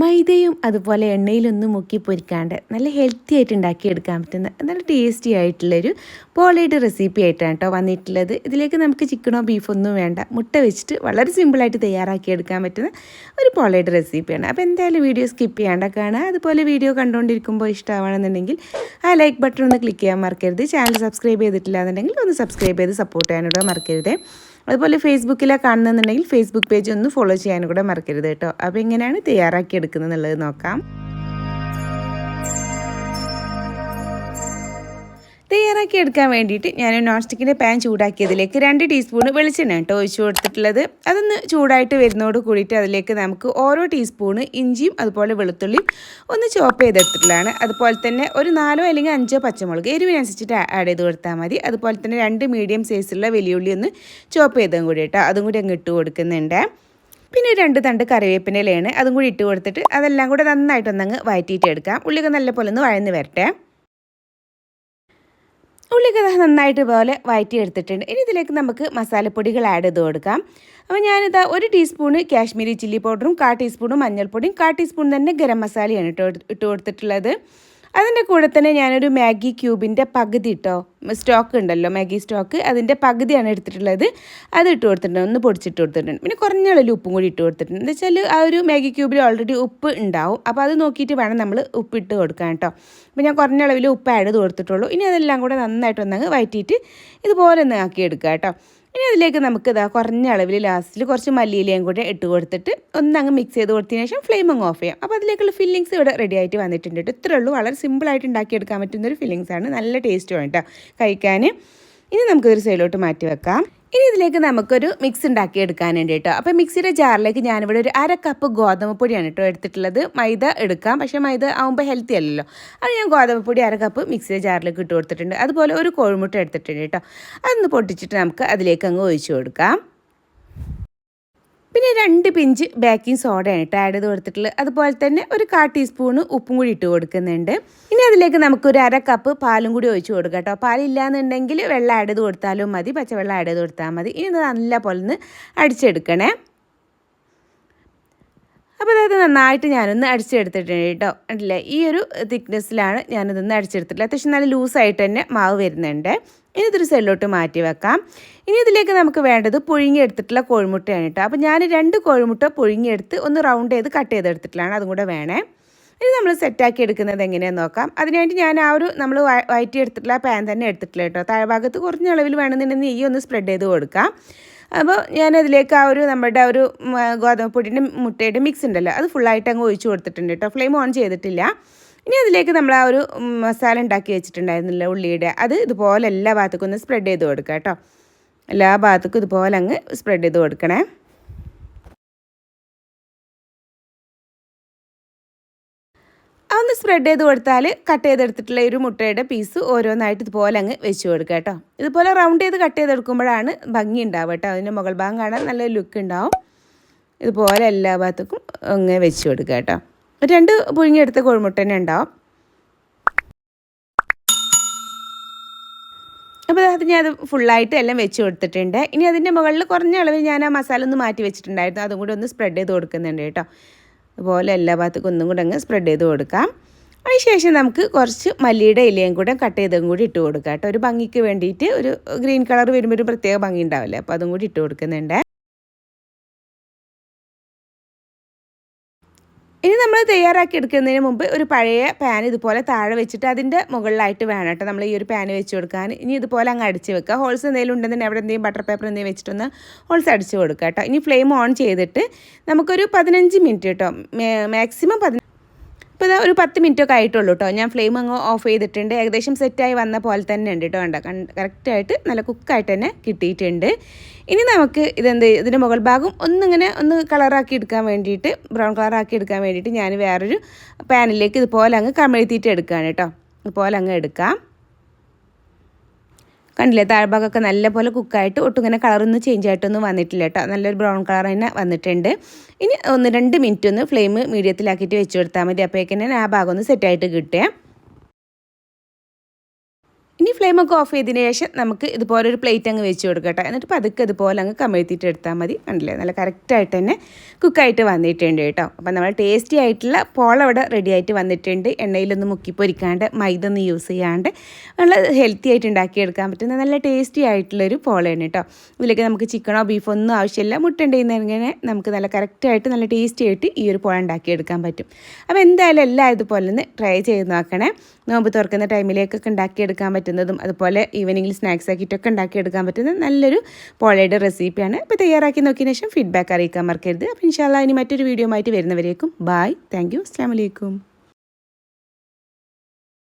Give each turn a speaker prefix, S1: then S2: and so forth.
S1: മൈദയും അതുപോലെ എണ്ണയിലൊന്നും മുക്കി പൊരിക്കാണ്ട് നല്ല ഹെൽത്തി ആയിട്ട് ഉണ്ടാക്കിയെടുക്കാൻ പറ്റുന്ന നല്ല ടേസ്റ്റി ആയിട്ടുള്ളൊരു പോളയുടെ റെസിപ്പി ആയിട്ടാണ് കേട്ടോ വന്നിട്ടുള്ളത്. ഇതിലേക്ക് നമുക്ക് ചിക്കനോ ബീഫോ ഒന്നും വേണ്ട. മുട്ട വെച്ചിട്ട് വളരെ സിമ്പിളായിട്ട് തയ്യാറാക്കിയെടുക്കാൻ പറ്റുന്ന ഒരു പോളയുടെ റെസിപ്പിയാണ് അപ്പോൾ എന്തായാലും വീഡിയോ സ്കിപ്പ് ചെയ്യാണ്ട കാണുക. അതുപോലെ വീഡിയോ കണ്ടുകൊണ്ടിരിക്കുമ്പോൾ ഇഷ്ടമാണെന്നുണ്ടെങ്കിൽ ആ ലൈക്ക് ബട്ടൺ ഒന്ന് ക്ലിക്ക് ചെയ്യാൻ മറക്കരുത്. ചാനൽ സബ്സ്ക്രൈബ് ചെയ്തിട്ടില്ല എന്നുണ്ടെങ്കിൽ ഒന്ന് സബ്സ്ക്രൈബ് ചെയ്ത് സപ്പോർട്ട് ചെയ്യാനോട് മറക്കരുത്. അതുപോലെ ഫേസ്ബുക്കിലാണ് കാണുന്നുണ്ടെങ്കിൽ ഫേസ്ബുക്ക് പേജ് ഒന്ന് ഫോളോ ചെയ്യാനും കൂടെ മറക്കരുത് കേട്ടോ. അപ്പോൾ എങ്ങനെയാണ് തയ്യാറാക്കി എടുക്കുന്നത് എന്നുള്ളത് നോക്കാം. തയ്യാറാക്കി എടുക്കാൻ വേണ്ടിയിട്ട് ഞാൻ നോൺ സ്റ്റിക്കിന്റെ പാൻ ചൂടാക്കിയതിലേക്ക് രണ്ട് ടീസ്പൂൺ വെളിച്ചെണ്ണ കേട്ടോ ഒഴിച്ചു കൊടുത്തിട്ടുള്ളത്. അതൊന്ന് ചൂടായിട്ട് വരുന്നതോട് കൂടിയിട്ട് അതിലേക്ക് നമുക്ക് ഓരോ ടീസ്പൂണ് ഇഞ്ചിയും അതുപോലെ വെളുത്തുള്ളിയും ഒന്ന് ചോപ്പ് ചെയ്തെടുത്തിട്ടുള്ളതാണ്. അതുപോലെ തന്നെ ഒരു നാലോ അല്ലെങ്കിൽ അഞ്ചോ പച്ചമുളക് എരിവിനനുസരിച്ചിട്ട് ആഡ് ചെയ്ത് കൊടുത്താൽ മതി. അതുപോലെ തന്നെ രണ്ട് മീഡിയം സൈസുള്ള വലിയുള്ളി ഒന്ന് ചോപ്പ് ചെയ്തതും കൂടി കേട്ടോ. അതും കൂടി അങ്ങ് ഇട്ട് കൊടുക്കുന്നുണ്ട്. പിന്നെ രണ്ട് തണ്ട് കറിവേപ്പിന്റെ ഇലയാണ്. അതും കൂടി ഇട്ട് കൊടുത്തിട്ട് അതെല്ലാം കൂടെ നന്നായിട്ടൊന്നങ്ങ് വഴറ്റിയിട്ട് എടുക്കാം. ഉള്ളിയൊക്കെ നല്ല പോലെ ഒന്ന് വഴന്ന് വരട്ടെ. ഉള്ളിക്ക് നന്നായിട്ട് പോലെ വയറ്റി എടുത്തിട്ടുണ്ട് ഇനി ഇതിലേക്ക് നമുക്ക് മസാലപ്പൊടികൾ ആഡ് ചെയ്ത് കൊടുക്കാം. അപ്പോൾ ഞാനിതാ ഒരു ടീസ്പൂണ് കാശ്മീരി ചില്ലി പൗഡറും കാ ടീസ്പൂണും മഞ്ഞൾപ്പൊടിയും കാ ടീസ്പൂൺ തന്നെ ഗരം മസാലയാണ് ഇട്ട് ഇട്ട് കൊടുത്തിട്ടുള്ളത്. അതിന്റെ കൂടെ തന്നെ ഞാനൊരു മാഗി ക്യൂബിന്റെ പകുതി ഇട്ടോ സ്റ്റോക്ക് ഉണ്ടല്ലോ മാഗി സ്റ്റോക്ക് അതിന്റെ പകുതിയാണ് എടുത്തിട്ടുള്ളത്. അത് ഇട്ട് കൊടുത്തിട്ടുണ്ട് ഒന്ന് പൊടിച്ചിട്ട് കൊടുത്തിട്ടുണ്ട്. പിന്നെ കുറഞ്ഞ അളവിൽ ഉപ്പും കൂടി ഇട്ട് കൊടുത്തിട്ടുണ്ട്. എന്ന് വെച്ചാൽ ആ ഒരു മാഗി ക്യൂബിൽ ഓൾറെഡി ഉപ്പ് ഉണ്ടാവും. അപ്പോൾ അത് നോക്കിയിട്ട് വേണം നമ്മൾ ഉപ്പ് ഇട്ട് കൊടുക്കാൻ കേട്ടോ. അപ്പോൾ ഞാൻ കുറഞ്ഞ അളവിൽ ഉപ്പ് ആഡ് കൊടുത്തിട്ടുള്ളൂ. ഇനി അതെല്ലാം കൂടെ നന്നായിട്ട് ഒന്നങ്ങ് വഴറ്റിയിട്ട് ഇതുപോലെ ഒന്ന് ആക്കി എടുക്കുക കേട്ടോ. ഇനി അതിലേക്ക് നമുക്ക് ഇതാ കുറഞ്ഞ അളവിൽ ലാസ്റ്റിൽ കുറച്ച് മല്ലിയിലയും കൂടെ ഇട്ട് കൊടുത്തിട്ട് ഒന്നങ്ങ് മിക്സ് ചെയ്ത് കൊടുത്തതിന് ശേഷം ഫ്ലെയിം അങ്ങ് ഓഫ് ചെയ്യാം. അപ്പോൾ അതിലേക്കുള്ള ഫില്ലിങ്സ് ഇവിടെ റെഡി ആയിട്ട് വന്നിട്ടുണ്ട് കേട്ടോ ഇത്രേ ഉള്ളൂ. വളരെ സിമ്പിളായിട്ട് ഉണ്ടാക്കിയെടുക്കാൻ പറ്റുന്ന ഒരു ഫില്ലിങ്സ് ആണ്. നല്ല ടേസ്റ്റ് കേട്ടോ കഴിക്കാൻ ഇനി നമുക്കൊരു സൈഡിലോട്ട് മാറ്റി വെക്കാം. ഇനി ഇതിലേക്ക് നമുക്കൊരു മിക്സ് ഉണ്ടാക്കി എടുക്കാനുണ്ട് കേട്ടോ അപ്പോൾ മിക്സിയുടെ ജാറിലേക്ക് ഞാനിവിടെ ഒരു അര കപ്പ് ഗോതമ്പ് പൊടിയാണ് കേട്ടോ എടുത്തിട്ടുള്ളത്. മൈദ എടുക്കാം. പക്ഷേ മൈദ ആകുമ്പോൾ ഹെൽത്തി അല്ലല്ലോ. അത് ഞാൻ ഗോതമ്പ് പൊടി അര കപ്പ് മിക്സിയുടെ ജാറിലേക്ക് ഇട്ട് കൊടുത്തിട്ടുണ്ട്. അതുപോലെ ഒരു കോഴിമുട്ട എടുത്തിട്ടുണ്ട് കേട്ടോ. അതൊന്ന് പൊട്ടിച്ചിട്ട് നമുക്ക് അതിലേക്ക് അങ്ങ് ഒഴിച്ചു കൊടുക്കാം. പിന്നെ രണ്ട് പിഞ്ച് ബേക്കിംഗ് സോഡയാണ് കേട്ടോ ആഡ് ചെയ്ത് കൊടുത്തിട്ടുള്ളത് അതുപോലെ തന്നെ ഒരു കാ ടീസ്പൂണ് ഉപ്പും കൂടി ഇട്ട് കൊടുക്കുന്നുണ്ട്. ഇനി അതിലേക്ക് നമുക്കൊരു അര കപ്പ് പാലും കൂടി ഒഴിച്ച് കൊടുക്കാം കേട്ടോ പാലില്ലാന്നുണ്ടെങ്കിൽ വെള്ളം ആഡ് ചെയ്ത് കൊടുത്താലും മതി. പച്ചവെള്ളം ആഡ് ചെയ്ത് കൊടുത്താൽ മതി. ഇനി നല്ല പോലെ ഒന്ന് അടിച്ചെടുക്കണേ. അപ്പോൾ അതായത് നന്നായിട്ട് ഞാനൊന്ന് അടിച്ചെടുത്തിട്ടുണ്ട് കേട്ടോ. കണ്ടില്ലേ? ഈ ഒരു തിക്നെസ്സിലാണ് ഞാനിതൊന്ന് അടിച്ചെടുത്തിട്ടില്ല അത്യാവശ്യം നല്ല ലൂസായിട്ട് തന്നെ മാവ് വരുന്നുണ്ട്. ഇനി ഇതൊരു സെല്ലോട്ട് മാറ്റി വെക്കാം. ഇനി ഇതിലേക്ക് നമുക്ക് വേണ്ടത് പുഴുങ്ങിയെടുത്തിട്ടുള്ള കോഴിമുട്ടയാണ് കേട്ടോ. അപ്പോൾ ഞാൻ രണ്ട് കോഴിമുട്ട പുഴുങ്ങിയെടുത്ത് ഒന്ന് റൗണ്ട് ചെയ്ത് കട്ട് ചെയ്തെടുത്തിട്ടുള്ളതാണ് അതും കൂടെ വേണേ. ഇനി നമ്മൾ സെറ്റാക്കി എടുക്കുന്നത് എങ്ങനെയാണെന്ന് നോക്കാം. അതിനായിട്ട് ഞാൻ ആ ഒരു നമ്മൾ വയറ്റി എടുത്തിട്ടുള്ള പാൻ തന്നെ എടുത്തിട്ടില്ല കേട്ടോ. താഴ്ഭാഗത്ത് കുറഞ്ഞ അളവിൽ വേണമെന്നുണ്ടെങ്കിൽ നെയ്യ് ഒന്ന് സ്പ്രെഡ് ചെയ്ത് കൊടുക്കാം. അപ്പോൾ ഞാനതിലേക്ക് ആ ഒരു നമ്മുടെ ഒരു ഗോതമ്പ് പൊടിന്റെ മുട്ടയുടെ മിക്സ് ഉണ്ടല്ലോ അത് ഫുള്ളായിട്ട് അങ്ങ് ഒഴിച്ചു കൊടുത്തിട്ടുണ്ട് കേട്ടോ. ഫ്ലെയിം ഓൺ ചെയ്തിട്ടില്ല. ഇനി അതിലേക്ക് നമ്മൾ ആ ഒരു മസാല ഉണ്ടാക്കി വെച്ചിട്ടുണ്ടായിരുന്നില്ല ഉള്ളിയുടെ അത് ഇതുപോലെ എല്ലാ ഭാഗത്തേക്കും ഒന്ന് സ്പ്രെഡ് ചെയ്ത് കൊടുക്കുക കേട്ടോ. എല്ലാ ഭാഗത്തേക്കും ഇതുപോലെ അങ്ങ് സ്പ്രെഡ് ചെയ്ത് കൊടുക്കണേ. അതൊന്ന് സ്പ്രെഡ് ചെയ്ത് കൊടുത്താൽ കട്ട് ചെയ്തെടുത്തിട്ടുള്ള ഒരു മുട്ടയുടെ പീസ് ഓരോന്നായിട്ട് ഇതുപോലെ അങ്ങ് വെച്ച് കൊടുക്കുക കേട്ടോ. ഇതുപോലെ റൗണ്ട് ചെയ്ത് കട്ട് ചെയ്തെടുക്കുമ്പോഴാണ് ഭംഗി ഉണ്ടാവുക കേട്ടോ. അതിന്റെ മുകൾ ഭാഗം കാണാൻ നല്ല ലുക്ക് ഉണ്ടാവും. ഇതുപോലെ എല്ലാ ഭാഗത്തേക്കും അങ്ങ് വെച്ച് കൊടുക്കുക കേട്ടോ. രണ്ട് പുഴുങ്ങിയെടുത്ത കോഴിമുട്ട തന്നെ ഉണ്ടാവും. അപ്പോൾ അത് ഞാൻ അത് ഫുള്ളായിട്ട് എല്ലാം വെച്ച് കൊടുത്തിട്ടുണ്ട്. ഇനി അതിന്റെ മുകളിൽ കുറഞ്ഞ അളവിൽ ഞാൻ ആ മസാല ഒന്ന് മാറ്റി വെച്ചിട്ടുണ്ടായിരുന്നു. അതും കൂടി ഒന്ന് സ്പ്രെഡ് ചെയ്ത് കൊടുക്കുന്നുണ്ട് കേട്ടോ. അതുപോലെ എല്ലാ ഭാഗത്തേക്കും ഒന്നും കൂടെ അങ്ങ് സ്പ്രെഡ് ചെയ്ത് കൊടുക്കാം. അതിനുശേഷം നമുക്ക് കുറച്ച് മല്ലിയുടെ ഇലയും കൂടെ കട്ട് ചെയ്തും കൂടി ഇട്ട് കൊടുക്കാം കേട്ടോ. ഒരു ഭംഗിക്ക് വേണ്ടിയിട്ട് ഒരു ഗ്രീൻ കളർ വരുമ്പോൾ ഒരു പ്രത്യേക ഭംഗി ഉണ്ടാവില്ലേ? അപ്പോൾ അതും കൂടി ഇട്ട് കൊടുക്കുന്നുണ്ട്. ഇനി നമ്മൾ തയ്യാറാക്കി എടുക്കുന്നതിന് മുമ്പ് ഒരു പഴയ പാൻ ഇതുപോലെ താഴെ വെച്ചിട്ട് അതിന്റെ മുകളിലായിട്ട് വേണം കേട്ടോ. നമ്മൾ ഈ ഒരു പാൻ വെച്ച് കൊടുക്കാൻ. ഇനി ഇതുപോലെ അങ്ങ് അടിച്ച് വെക്കുക. ഹോൾസ് എന്തെങ്കിലും ഉണ്ടെന്നുണ്ടെങ്കിൽ അവിടെ എന്തെങ്കിലും ബട്ടർ പേപ്പർ എന്തെങ്കിലും വെച്ചിട്ടൊന്ന് ഹോൾസ് അടിച്ച് കൊടുക്കുക കേട്ടോ. ഇനി ഫ്ലെയിം ഓൺ ചെയ്തിട്ട് നമുക്കൊരു പതിനഞ്ച് മിനിറ്റ് കേട്ടോ മാക്സിമം പതിന ഇപ്പോൾ ഇതാ ഒരു പത്ത് മിനിറ്റ് ഒക്കെ ആയിട്ടുള്ളൂ കേട്ടോ ഞാൻ ഫ്ലെയിം അങ്ങ് ഓഫ് ചെയ്തിട്ടുണ്ട്. ഏകദേശം സെറ്റായി വന്ന പോലെ തന്നെ ഉണ്ട് കേട്ടോ കണ്ട. കറക്റ്റായിട്ട് നല്ല കുക്കായിട്ട് തന്നെ കിട്ടിയിട്ടുണ്ട്. ഇനി നമുക്ക് ഇതെന്ത് ഇതിന്റെ മുകൾ ഭാഗം ഒന്നിങ്ങനെ ഒന്ന് കളറാക്കി എടുക്കാൻ വേണ്ടിയിട്ട് ബ്രൗൺ കളറാക്കി എടുക്കാൻ വേണ്ടിയിട്ട് ഞാൻ വേറൊരു പാനിലേക്ക് ഇതുപോലെ അങ്ങ് കമഴ്ത്തിയിട്ട് എടുക്കുകയാണ് കേട്ടോ ഇതുപോലെ അങ്ങ് എടുക്കാം. കണ്ടില്ലേ? താഴ്ഭാഗമൊക്കെ നല്ലപോലെ കുക്കായിട്ട് ഒട്ടും ഇങ്ങനെ കളറൊന്നും ചേഞ്ച് ആയിട്ടൊന്നും വന്നിട്ടില്ല കേട്ടോ. നല്ലൊരു ബ്രൗൺ കളർ തന്നെ വന്നിട്ടുണ്ട്. ഇനി ഒന്ന് രണ്ട് മിനിറ്റ് ഒന്ന് ഫ്ലെയിം മീഡിയത്തിലാക്കിയിട്ട് വെച്ച് കൊടുത്താൽ മതി. അപ്പോഴേക്കും ആ ഭാഗം ഒന്ന് സെറ്റായിട്ട് കിട്ടുക. ഇനി ഫ്ലെയിമൊക്കെ ഓഫ് ചെയ്തതിന് ശേഷം നമുക്ക് ഇതുപോലെ ഒരു പ്ലേറ്റ് അങ്ങ് വെച്ച് കൊടുക്കട്ടെ. എന്നിട്ട് പതുക്കെ ഇതുപോലെ അങ്ങ് കമഴ്ത്തിയിട്ട് എടുത്താൽ മതി. കണ്ടില്ലേ? നല്ല കറക്റ്റായിട്ട് തന്നെ കുക്കായിട്ട് വന്നിട്ടുണ്ട് കേട്ടോ. അപ്പം നമ്മൾ ടേസ്റ്റി ആയിട്ടുള്ള പോളവിടെ റെഡി ആയിട്ട് വന്നിട്ടുണ്ട്. എണ്ണയിലൊന്ന് മുക്കി പൊരിക്കാണ്ട് മൈദ ഒന്ന് യൂസ് ചെയ്യാണ്ട് നല്ല ഹെൽത്തി ആയിട്ട് ഉണ്ടാക്കിയെടുക്കാൻ പറ്റുന്ന നല്ല ടേസ്റ്റി ആയിട്ടുള്ളൊരു പോളയാണ് കേട്ടോ. ഇതിലേക്ക് നമുക്ക് ചിക്കനോ ബീഫോ ഒന്നും ആവശ്യമില്ല. മുട്ട ഉണ്ടെങ്കിൽ നമുക്ക് നല്ല കറക്റ്റായിട്ട് നല്ല ടേസ്റ്റി ആയിട്ട് ഈ ഒരു പോള ഉണ്ടാക്കിയെടുക്കാൻ പറ്റും. അപ്പോൾ എന്തായാലും എല്ലാം ഇതുപോലെ ഒന്ന് ട്രൈ ചെയ്ത് നോക്കണേ. നോമ്പ് തുറക്കുന്ന ടൈമിലേക്കൊക്കെ ഉണ്ടാക്കിയെടുക്കാൻ പറ്റുന്നതും അതുപോലെ ഈവനിങ്ങിൽ സ്നാക്സ് ആക്കിയിട്ടൊക്കെ ഉണ്ടാക്കിയെടുക്കാൻ പറ്റുന്ന നല്ലൊരു പോളയുടെ റെസിപ്പിയാണ്. അപ്പോൾ തയ്യാറാക്കി നോക്കിയ ശേഷം ഫീഡ്ബാക്ക് അറിയിക്കാൻ മറക്കരുത്. അപ്പോൾ ഇൻഷാല്ല ഇനി മറ്റൊരു വീഡിയോ ആയിട്ട് വരുന്നവരേക്കും. ബായ് താങ്ക് യു അസ്സാം വലൈക്കും